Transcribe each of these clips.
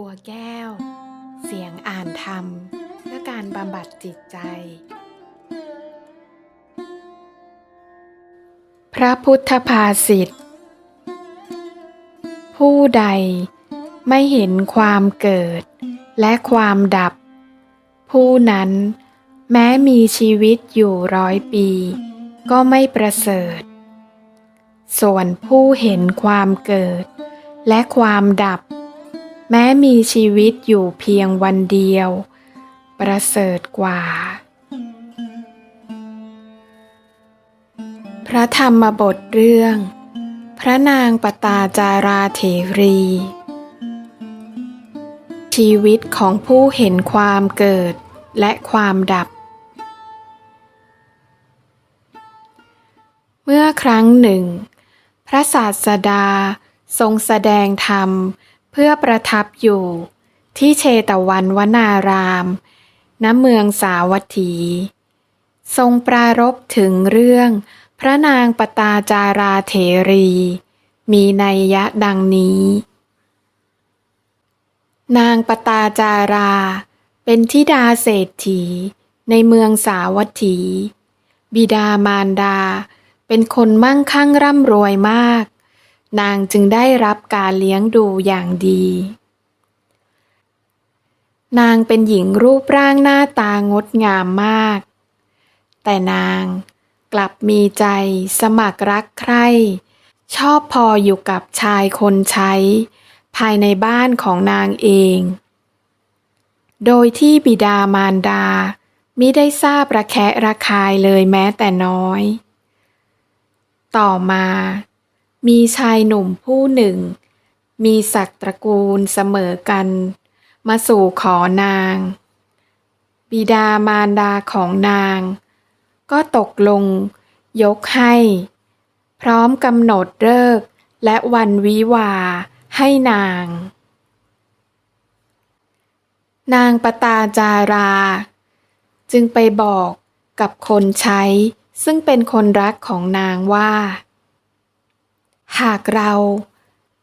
บัวแก้ว เสียงอ่านธรรมเพื่อการบำบัดจิตใจ พระพุทธภาษิตผู้ใดไม่เห็นความเกิดและความดับ ผู้นั้นแม้มีชีวิตอยู่ร้อยปี ก็ไม่ประเสริฐ ส่วนผู้เห็นความเกิดและความดับ แม้มีชีวิตอยู่เพียงวันเดียว ประเสริฐกว่า พระธรรมบทเรื่อง พระนางปตาจาราเถรี ชีวิตของผู้เห็นความเกิดและความดับ เมื่อครั้งหนึ่ง พระศาสดาทรงแสดงธรรมเเพื่อประทับอยู่ ที่เชตวันวนาราม ณ เมืองสาวัตถี ทรงปรารภถึงเรื่องพระนางปตาจาราเถรี มีนัยยะดังนี้ นางปตาจารา เป็นธิดาเศรษฐี ในเมืองสาวัตถี บิดามารดา เป็นคนมั่งคั่งร่ำรวยมาก นางจึงได้รับการเลี้ยงดูอย่างดี นางเป็นหญิงรูปร่างหน้าตางดงามมาก แต่นางกลับมีใจสมัครรักใคร่ ชอบพออยู่กับชายคนใช้ ภายในบ้านของนางเอง โดยที่บิดามารดามิได้ทราบระแคะระคายเลยแม้แต่น้อย ต่อมา มีชายหนุ่มผู้หนึ่ง มีศักดิ์ตระกูลเสมอกัน มาสู่ขอนาง บิดามารดาของนาง ก็ตกลง ยกให้ พร้อมกำหนดเลิกและวันวิวาให้นาง นางปตาจารา จึงไปบอกกับคนใช้ ซึ่งเป็นคนรักของนางว่า หากเรา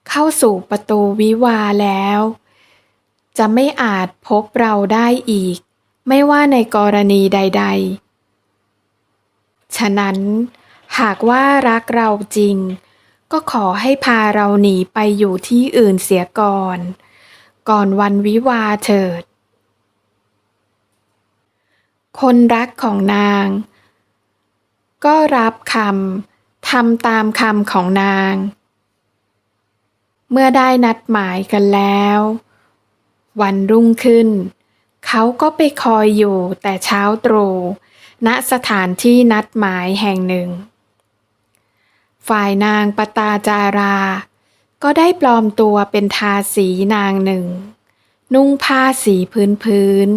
เข้าสู่ประตูวิวาแล้ว จะไม่อาจพบเราได้อีก ไม่ว่าในกรณีใด ๆ ฉะนั้น หากว่ารักเราจริง ก็ขอให้พาเราหนีไปอยู่ที่อื่นเสียก่อน ก่อนวันวิวาเถิด คนรักของนาง ก็รับคำ ทำตามคำของนาง เมื่อได้นัดหมายกันแล้ว วันรุ่งขึ้น เขาก็ไปคอยอยู่แต่เช้าตรู่ณสถานที่นัดหมายแห่งหนึ่ง ฝ่ายนางปตาจารา ก็ได้ปลอมตัวเป็นทาสีนางหนึ่ง นุ่งผ้าสีพื้นพื้น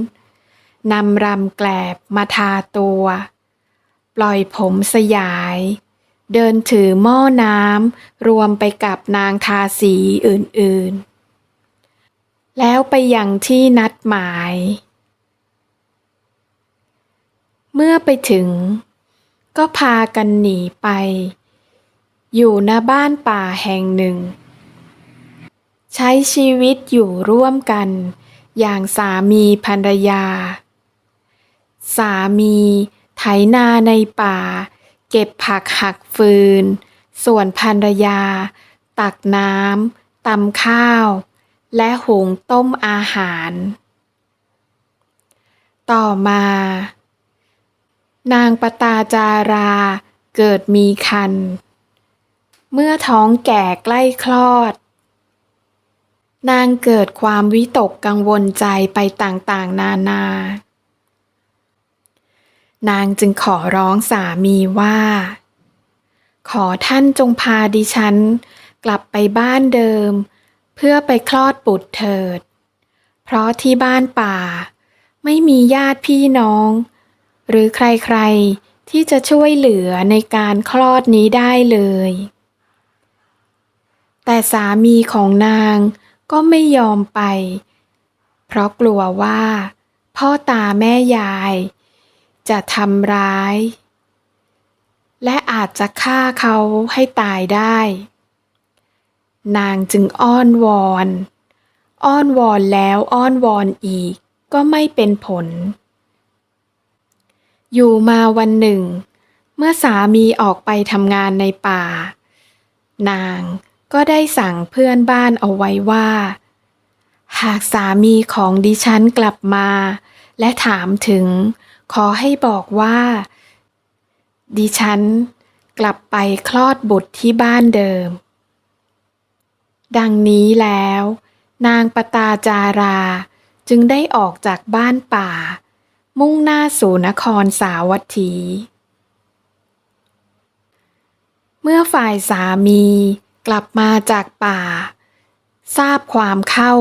นำรำแกลบมาทาตัว ปล่อยผมสยาย เดินถือหม้อน้ำรวมไปกับนางทาสีอื่นๆ แล้วไปยังที่นัดหมาย เมื่อไปถึง ก็พากันหนีไป อยู่ณบ้านป่าแห่งหนึ่ง ใช้ชีวิตอยู่ร่วมกัน อย่างสามีภรรยา สามีไถนาในป่า เก็บผักหักฟืน ส่วนภรรยา ตักน้ำตำข้าว และหุงต้มอาหาร ต่อมา นางปตาจาราเกิดมีคัน เมื่อท้องแก่ใกล้คลอด นางเกิดความวิตกกังวลใจไปต่างๆ นานานา นางจึงขอร้องสามีว่า ขอท่านจงพาดิฉัน กลับไปบ้านเดิม เพื่อไปคลอดบุตรเถิด เพราะที่บ้านป่า ไม่มีญาติพี่น้อง หรือใครๆที่จะช่วยเหลือในการคลอดนี้ได้เลย แต่สามีของนางก็ไม่ยอมไป เพราะกลัวว่า พ่อตาแม่ยาย จะทำร้าย และอาจจะฆ่าเขาให้ตายได้ นางจึงอ้อนวอน อ้อนวอนแล้วอ้อนวอนอีกก็ไม่เป็นผล อยู่มาวันหนึ่ง เมื่อสามีออกไปทำงานในป่า นางก็ได้สั่งเพื่อนบ้านเอาไว้ว่า หากสามีของดิฉันกลับมา และถามถึง ขอให้บอกว่า ดิฉันกลับไปคลอดบุตรที่บ้านเดิม ดังนี้แล้ว นางปตาจาราจึงได้ออกจากบ้านป่า มุ่งหน้าสู่นครสาวัตถี เมื่อฝ่ายสามีกลับมาจากป่า ทราบความเข้า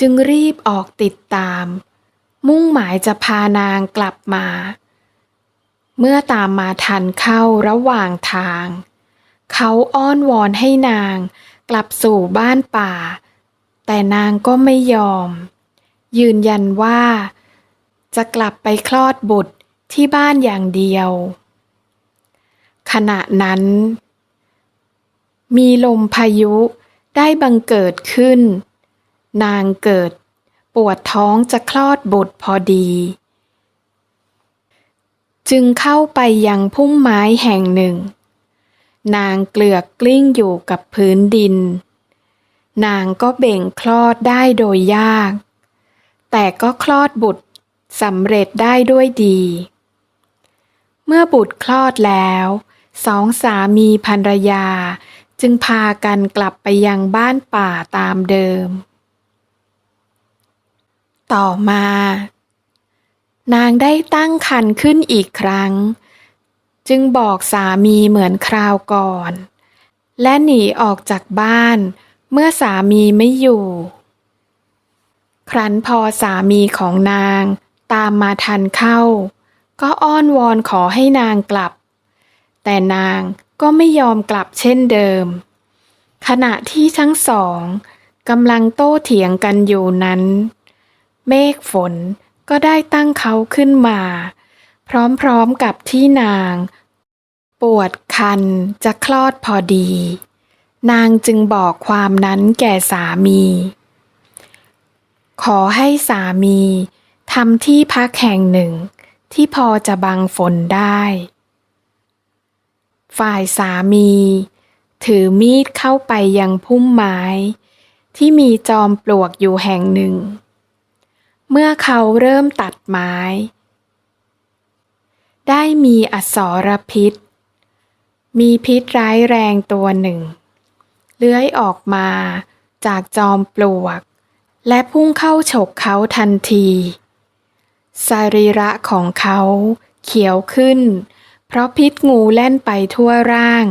จึงรีบออกติดตาม มุ่งหมายจะพานางกลับมา เมื่อตามมาทันเข้าระหว่างทาง เขาอ้อนวอนให้นางกลับสู่บ้านป่า แต่นางก็ไม่ยอม ยืนยันว่า จะกลับไปคลอดบุตรที่บ้านอย่างเดียว ขณะนั้น มีลมพายุได้บังเกิดขึ้น นางเกิด ปวดท้องจะคลอดบุตรพอดี จึงเข้าไปยังพุ่มไม้แห่งหนึ่ง นางเกลือกกลิ้งอยู่กับพื้นดิน นางก็เบ่งคลอดได้โดยยาก แต่ก็คลอดบุตรสำเร็จได้ด้วยดี เมื่อบุตรคลอดแล้ว สองสามีภรรยาจึงพากันกลับไปยังบ้านป่าตามเดิม ต่อมา นางได้ตั้งครรภ์ขึ้นอีกครั้ง จึงบอกสามีเหมือนคราวก่อน และหนีออกจากบ้าน เมื่อสามีไม่อยู่ ครั้นพอสามีของนางตามมาทันเข้า ก็อ้อนวอนขอให้นางกลับ แต่นางก็ไม่ยอมกลับเช่นเดิม ขณะที่ทั้งสองกำลังโต้เถียงกันอยู่นั้น เมฆฝนก็ได้ตั้งเขาขึ้นมา พร้อมๆกับที่นาง ปวดคันจะคลอดพอดี นางจึงบอกความนั้นแก่สามี ขอให้สามีทำที่พักแห่งหนึ่ง ที่พอจะบังฝนได้ ฝ่ายสามี ถือมีดเข้าไปยังพุ่มไม้ ที่มีจอมปลวกอยู่แห่งหนึ่ง เมื่อเขาเริ่มตัดไม้ ได้มีอสรพิษ มีพิษร้ายแรงตัวหนึ่ง เลื้อยออกมาจากจอมปลวก และพุ่งเข้าฉกเขาทันที สรีระของเขาเขียวขึ้น เพราะพิษงูแล่นไปทั่วร่าง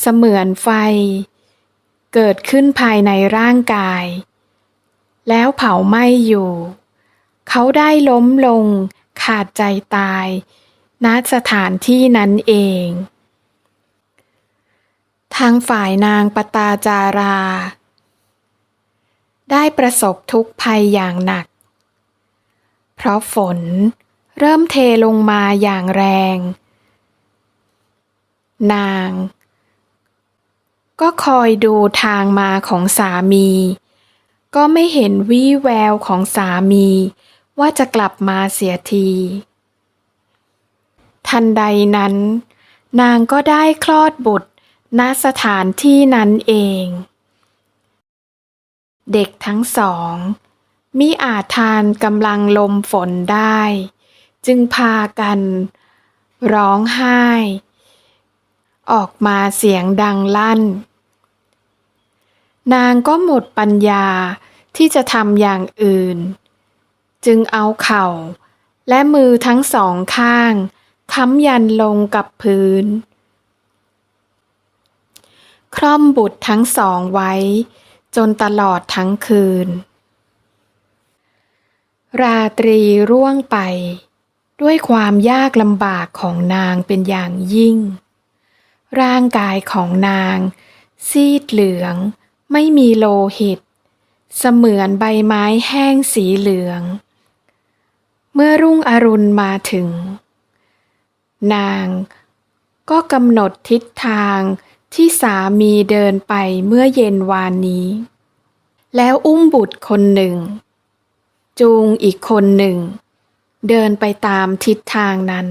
เสมือนไฟ เกิดขึ้นภายในร่างกายแล้วเผาไหม้อยู่ เขาได้ล้มลง ขาดใจตาย ณสถานที่นั้นเอง ทางฝ่ายนางปตาจารา ได้ประสบทุกข์ภัยอย่างหนัก เพราะฝนเริ่มเทลงมาอย่างแรง นาง ก็คอยดูทางมาของสามี ก็ไม่เห็นวี่แววของสามี ว่าจะกลับมาเสียที ทันใดนั้น นางก็ได้คลอดบุตรณสถานที่นั้นเอง เด็กทั้งสองมิอาจทานกำลังลมฝนได้ จึงพากัน ร้องไห้ ออกมาเสียงดังลั่น นางก็หมดปัญญาที่จะทำอย่างอื่น จึงเอาเข่า และมือทั้งสองข้างค้ำยันลงกับพื้น คร่อมบุตรทั้งสองไว้ จนตลอดทั้งคืน ราตรีร่วงไป ด้วยความยากลำบากของนางเป็นอย่างยิ่ง ร่างกายของนาง ซีดเหลือง ไม่มีโลหิต เสมือนใบไม้แห้งสีเหลือง เมื่อรุ่งอรุณมาถึง นางก็กำหนดทิศทางที่สามีเดินไปเมื่อเย็นวานนี้ แล้วอุ้มบุตรคนหนึ่ง จูงอีกคนหนึ่ง เดินไปตามทิศทางนั้น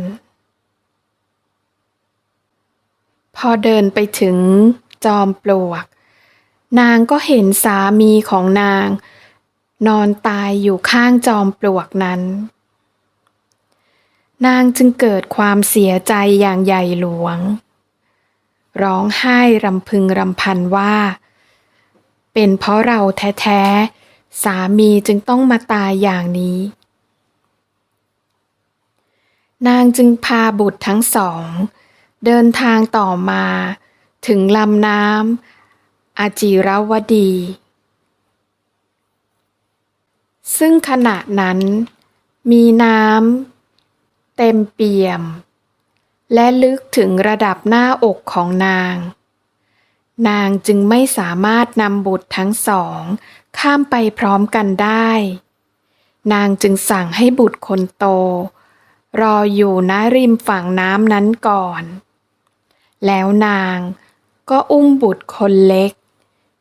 พอเดินไปถึงจอมปลวก นางก็เห็นสามีของนาง นอนตายอยู่ข้างจอมปลวกนั้น นางจึงเกิดความเสียใจอย่างใหญ่หลวง ร้องไห้รำพึงรำพันว่า เป็นเพราะเราแท้ๆ สามีจึงต้องมาตายอย่างนี้ นางจึงพาบุตรทั้งสอง เดินทางต่อมา ถึงลำน้ำอาจิรวดี ซึ่งขณะนั้นมีน้ำ เต็มเปี่ยม และลึกถึงระดับหน้าอกของนาง นางจึงไม่สามารถนำบุตรทั้งสอง ข้ามไปพร้อมกันได้ นางจึงสั่งให้บุตรคนโต รออยู่ณริมฝั่งน้ำนั้นก่อน แล้วนางก็อุ้มบุตรคนเล็ก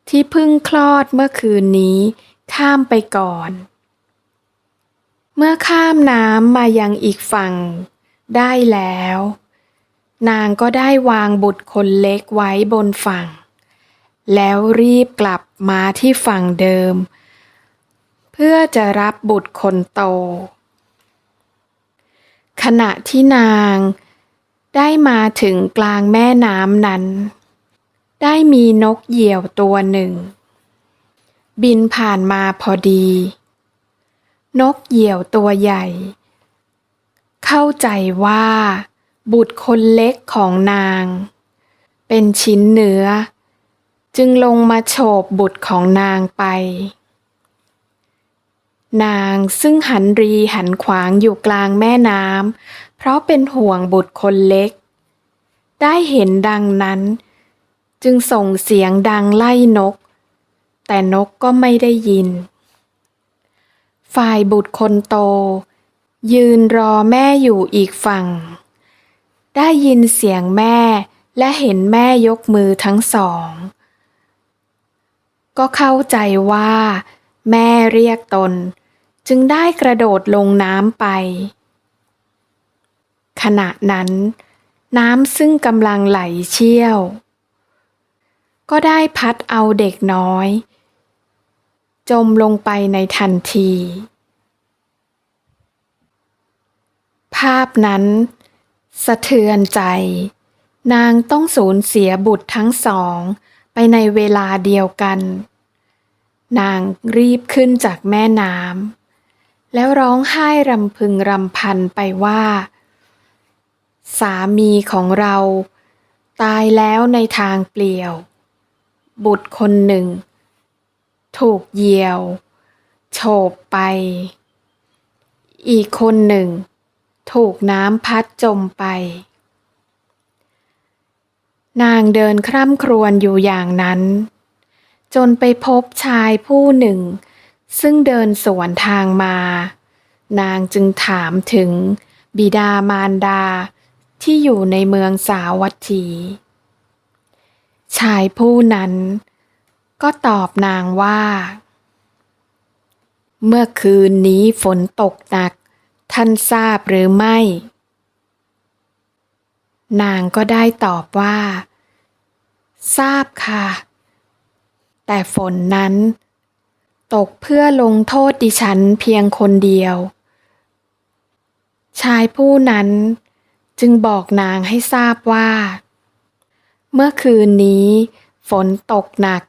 ที่เพิ่งคลอดเมื่อคืนนี้ข้ามไปก่อน เมื่อข้ามน้ำมายังอีกฝั่งได้แล้ว นางก็ได้วางบุตรคนเล็กไว้บนฝั่ง แล้วรีบกลับมาที่ฝั่งเดิม เพื่อจะรับบุตรคนโต ขณะที่นางได้มาถึงกลางแม่น้ำนั้น ได้มีนกเหยี่ยวตัวหนึ่ง บินผ่านมาพอดี นกเหยี่ยวตัวใหญ่ เข้าใจว่า บุตรคนเล็กของนาง เป็นชิ้นเนื้อ จึงลงมาโฉบบุตรของนางไป นางซึ่งหันรีหันขวางอยู่กลางแม่น้ำเพราะเป็นห่วงบุตรคนเล็ก ได้เห็นดังนั้น จึงส่งเสียงดังไล่นก แต่นกก็ไม่ได้ยิน ฝ่ายบุตรคนโต ยืนรอแม่อยู่อีกฝั่ง ได้ยินเสียงแม่และเห็นแม่ยกมือทั้งสอง ก็เข้าใจว่า แม่เรียกตน จึงได้กระโดดลงน้ำไป ขณะนั้น น้ำซึ่งกำลังไหลเชี่ยว ก็ได้พัดเอาเด็กน้อย จมลงไปในทันที ภาพนั้น สะเทือนใจ นางต้องสูญเสียบุตรทั้งสองไปในเวลาเดียวกัน นางรีบขึ้นจากแม่น้ำแล้วร้องไห้รำพึงรำพันไปว่า สามีของเรา ตายแล้วในทางเปลี่ยว บุตรคนหนึ่ง ถูกเหยี่ยว โฉบไป อีกคนหนึ่ง ถูกน้ำพัดจมไป นางเดินคร่ำครวญอยู่อย่างนั้น จนไปพบชายผู้หนึ่ง ซึ่งเดินสวนทางมา นางจึงถามถึงบิดามารดาที่อยู่ในเมืองสาวัตถี ชายผู้นั้น ก็ตอบนางว่า เมื่อคืนนี้ฝนตกหนัก ท่านทราบหรือไม่ นางก็ได้ตอบว่า ทราบค่ะ แต่ฝนนั้น ตกเพื่อลงโทษดิฉันเพียงคนเดียว ชายผู้นั้นจึงบอกนางให้ทราบว่า เมื่อคืนนี้ ฝนตกหนัก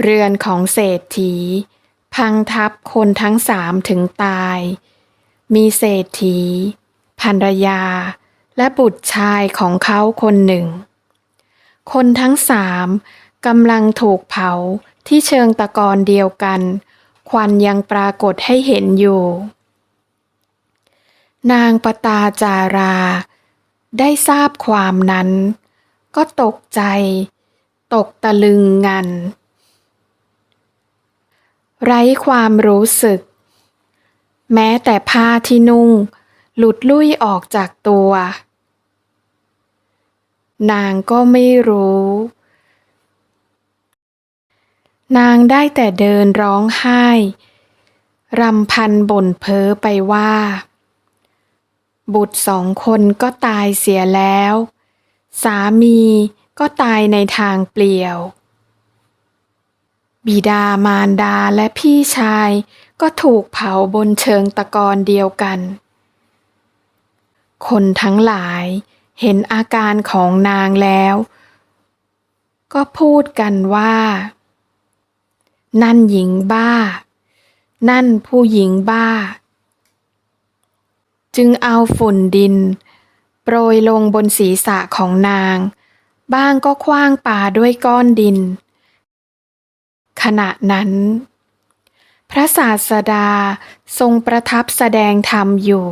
เรือนของเศรษฐี พังทับคนทั้งสามถึงตาย มีเศรษฐีภรรยา และบุตรชายของเขาคนหนึ่ง คนทั้งสามกำลังถูกเผาที่เชิงตะกอนเดียวกัน ควันยังปรากฏให้เห็นอยู่ นางปตาจารา ได้ทราบความนั้น ก็ตกใจ ตกตะลึงงัน ไร้ความรู้สึก แม้แต่ผ้าที่นุ่ง หลุดลุ่ยออกจากตัว นางก็ไม่รู้ นางได้แต่เดินร้องไห้ รำพันบ่นเพ้อไปว่า บุตรสองคนก็ตายเสียแล้ว สามีก็ตายในทางเปลี่ยว บิดามารดาและพี่ชายก็ถูกเผาบนเชิงตะกอนเดียวกัน คนทั้งหลายเห็นอาการของนางแล้ว ก็พูดกันว่า นั่นหญิงบ้า นั่นผู้หญิงบ้า จึงเอาฝุ่นดิน โปรยลงบนศีรษะของนาง บ้างก็คว้างป่าด้วยก้อนดิน ขณะนั้น พระศาสดาทรงประทับแสดงธรรมอยู่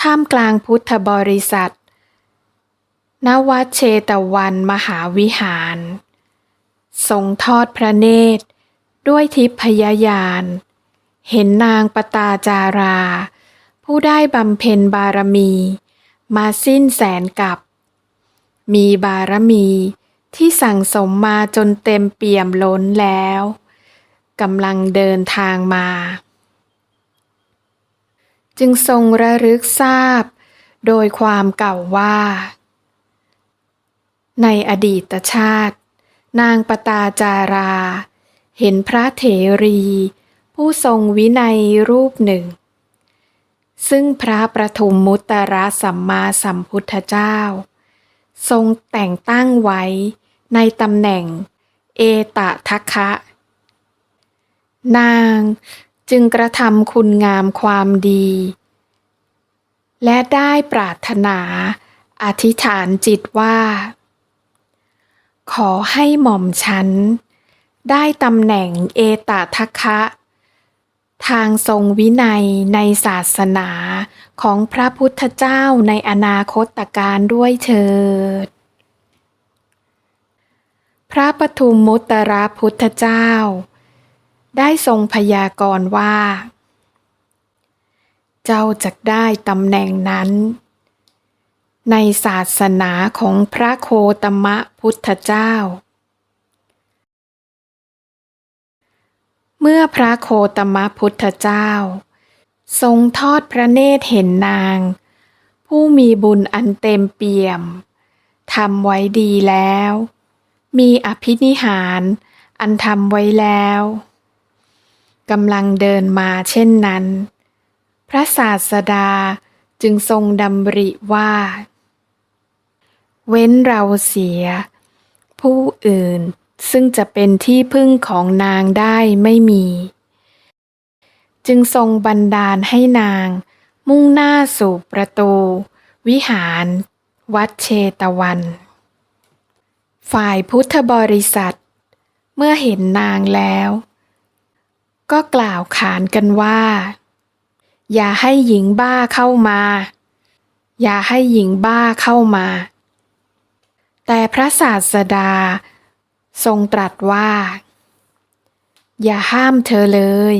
ท่ามกลางพุทธบริษัทณวัดเชตวันมหาวิหาร ทรงทอดพระเนตร ด้วยทิพยญาณเห็นนางปตาจารา ผู้ได้บำเพ็ญบารมี มาสิ้นแสนกับ มีบารมี ที่สั่งสมมาจนเต็มเปี่ยมล้นแล้วกำลังเดินทางมา จึงทรงระลึกทราบ โดยความเก่าว่า ในอดีตชาติ นางปตาจารา เห็นพระเถรี ผู้ทรงวินัยรูปหนึ่ง ซึ่งพระประทุมมุตตรสัมมาสัมพุทธเจ้า ทรงแต่งตั้งไว้ ในตำแหน่ง เอตทัคคะ นางจึงกระทำคุณงามความดี และได้ปรารถนาอธิษฐานจิตว่า ขอให้หม่อมฉัน ได้ตำแหน่งเอตทัคคะ ทางทรงวินัยในศาสนาของพระพุทธเจ้าในอนาคตการด้วยเถิด ระปทุมมุตตรพุทธเจ้า ได้ทรงพยากรณ์ว่า เจ้าจะได้ตำแหน่งนั้น ในศาสนาของพระโคตมะพุทธเจ้า เมื่อพระโคตมะพุทธเจ้า ทรงทอดพระเนตรเห็นนาง ผู้มีบุญอันเต็มเปี่ยมทำไว้ดีแล้ว มีอภินิหาร อันทำไว้แล้วกำลังเดินมาเช่นนั้น พระศาสดาจึงทรงดำริว่า เว้นเราเสีย ผู้อื่นซึ่งจะเป็นที่พึ่งของนางได้ไม่มี จึงทรงบันดาลให้นางมุ่งหน้าสู่ประตู วิหาร วัดเชตวัน ฝ่ายพุทธบริษัท เมื่อเห็นนางแล้ว ก็กล่าวขานกันว่า อย่าให้หญิงบ้าเข้ามา อย่าให้หญิงบ้าเข้ามา แต่พระศาสดา ทรงตรัสว่า อย่าห้ามเธอเลย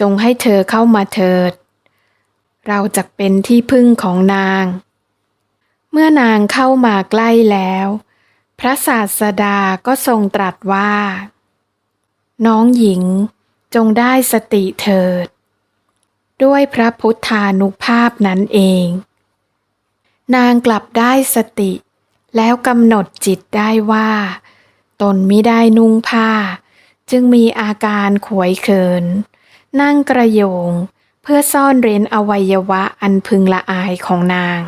จงให้เธอเข้ามาเถิด เราจะเป็นที่พึ่งของนาง เมื่อนางเข้ามาใกล้แล้ว พระศาสดาก็ทรงตรัสว่า น้องหญิงจงได้สติเถิด ด้วยพระพุทธานุภาพนั้นเอง นางกลับได้สติ แล้วกำหนดจิตได้ว่า ตนมิได้นุ่งผ้า จึงมีอาการขวยเขิน นั่งกระโยงเพื่อซ่อนเร้นอวัยวะอันพึงละอายของนาง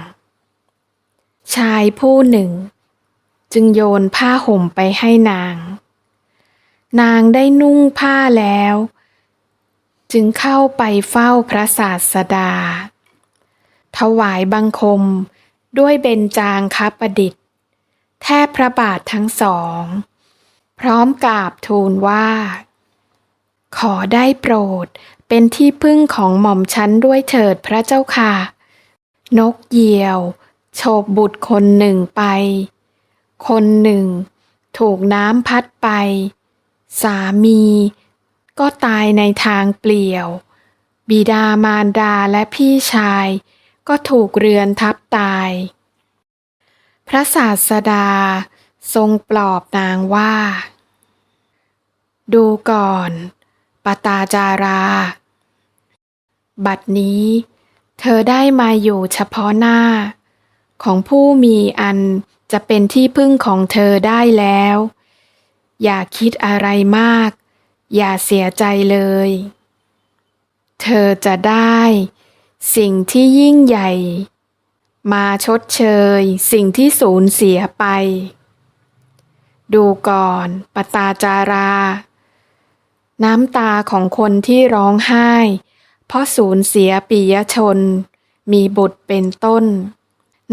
ชายผู้หนึ่ง จึงโยนผ้าห่มไปให้นาง นางได้นุ่งผ้าแล้ว จึงเข้าไปเฝ้าพระศาสดา ถวายบังคมด้วยเบญจางคประดิษฐ์ แทบพระบาททั้งสอง พร้อมกราบทูลว่า ขอได้โปรดเป็นที่พึ่งของหม่อมชั้นด้วยเถิดพระเจ้าค่ะ นกเหยี่ยว โฉบบุตรคนหนึ่งไป คนหนึ่ง ถูกน้ำพัดไป สามี ก็ตายในทางเปลี่ยว บิดามารดาและพี่ชาย ก็ถูกเรือนทับตาย พระศาสดา ทรงปลอบนางว่า ดูก่อน ปตาจารา บัดนี้เธอได้มาอยู่เฉพาะหน้า ของผู้มีอัน จะเป็นที่พึ่งของเธอได้แล้ว อย่าคิดอะไรมาก อย่าเสียใจเลย เธอจะได้ สิ่งที่ยิ่งใหญ่ มาชดเชย สิ่งที่สูญเสียไป ดูก่อนปตาจารา น้ำตาของคนที่ร้องไห้ เพราะสูญเสียปิยชน มีบุตรเป็นต้น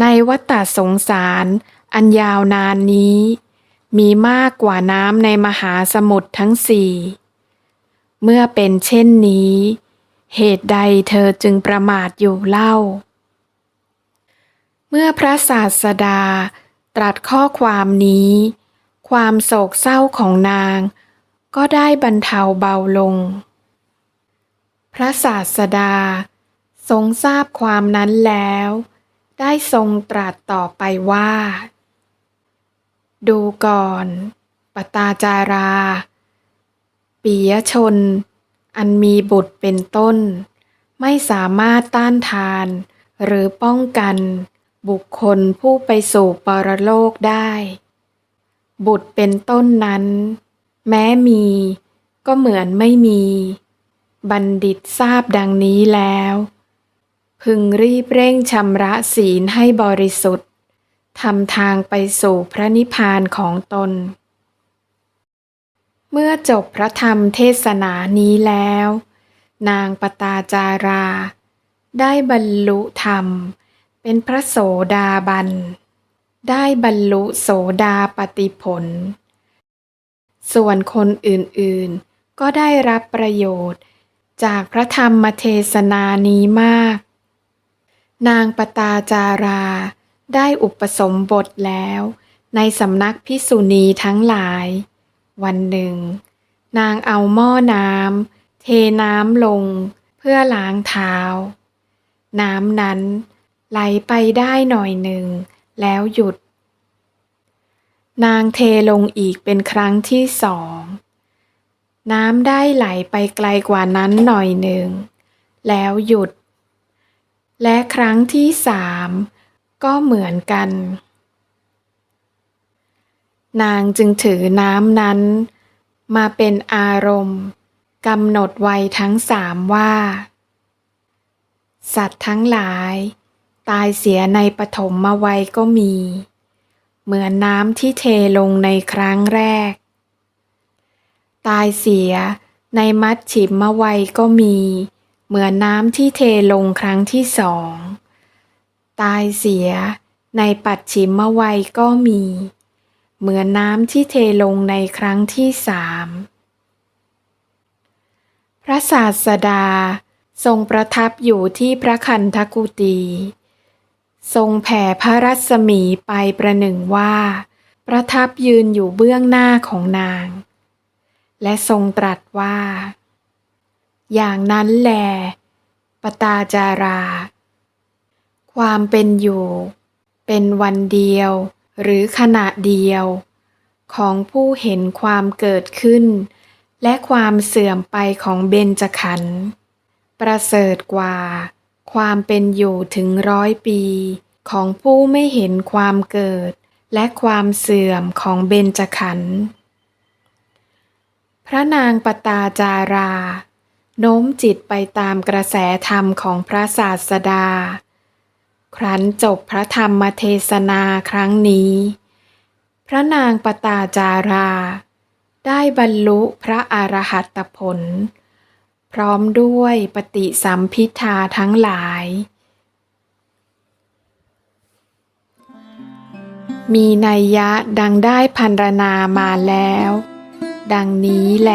ในวัฏสงสาร อันยาวนานนี้ มีมากกว่าน้ำในมหาสมุทรทั้งสี่ เมื่อเป็นเช่นนี้ เหตุใดเธอจึงประมาทอยู่เล่า เมื่อพระศาสดาตรัสข้อความนี้ ความโศกเศร้าของนาง ก็ได้บรรเทาเบาลง พระศาสดา ทรงทราบความนั้นแล้ว ได้ทรงตรัสต่อไปว่า ดูก่อน ปตาจาราปิยชน อันมีบุตรเป็นต้น ไม่สามารถต้านทาน หรือป้องกัน บุคคลผู้ไปสู่ปรโลกได้ บุตรเป็นต้นนั้น แม้มีก็เหมือนไม่มี บัณฑิตทราบดังนี้แล้ว พึงรีบเร่งชำระศีลให้บริสุทธิ ทำทางไปสู่พระนิพพานของตน เมื่อจบพระธรรมเทศนานี้แล้ว นางปตาจารา ได้บรรลุธรรม เป็นพระโสดาบัน ได้บรรลุโสดาปติผล ส่วนคนอื่นๆ ก็ได้รับประโยชน์จากพระธรรมเทศนานี้มาก นางปตาจารา ได้อุปสมบทแล้ว ในสำนักพิสุณีทั้งหลาย วันหนึ่ง นางเอาหม้อน้ำเทน้ำลง เพื่อล้างเท้า น้ำนั้นไหลไปได้หน่อยหนึ่ง แล้วหยุด นางเทลงอีกเป็นครั้งที่สอง น้ำได้ไหลไปไกลกว่านั้นหน่อยหนึ่ง แล้วหยุด และครั้งที่สาม ก็เหมือนกัน นางจึงถือน้ำนั้น มาเป็นอารมณ์กำหนดไว้ทั้งสามว่า สัตว์ทั้งหลาย ตายเสียในปฐมมาวัยก็มี เหมือนน้ำที่เทลงในครั้งแรก ตายเสียในมัดฉิมมาวัยก็มี เหมือนน้ำที่เทลงครั้งที่สอง ตายเสียในปัดฉิมมาวัยก็มี เหมือนน้ำที่เทลงในครั้งที่สามพระศาสดาทรงประทับอยู่ที่พระคันธกุตีทรงแผ่พระรัศมีไปประหนึ่งว่า ประทับยืนอยู่เบื้องหน้าของนาง และทรงตรัสว่า อย่างนั้นแล ปตาจารา ความเป็นอยู่ เป็นวันเดียว หรือขณะเดียว ของผู้เห็นความเกิดขึ้น และความเสื่อมไปของเบญจขันธ์ประเสริฐกว่า ความเป็นอยู่ถึงร้อยปี ของผู้ไม่เห็นความเกิด และความเสื่อมของเบญจขันธ์พระนางปตาจารา โน้มจิตไปตามกระแสธรรมของพระศาสดา ครั้นจบพระธรรมเทศนาครั้งนี้ พระนางปตาจารา ได้บรรลุพระอรหัตผล พร้อมด้วยปฏิสัมพิทาทั้งหลาย มีนัยยะดังได้พันรนามาแล้ว ดังนี้แล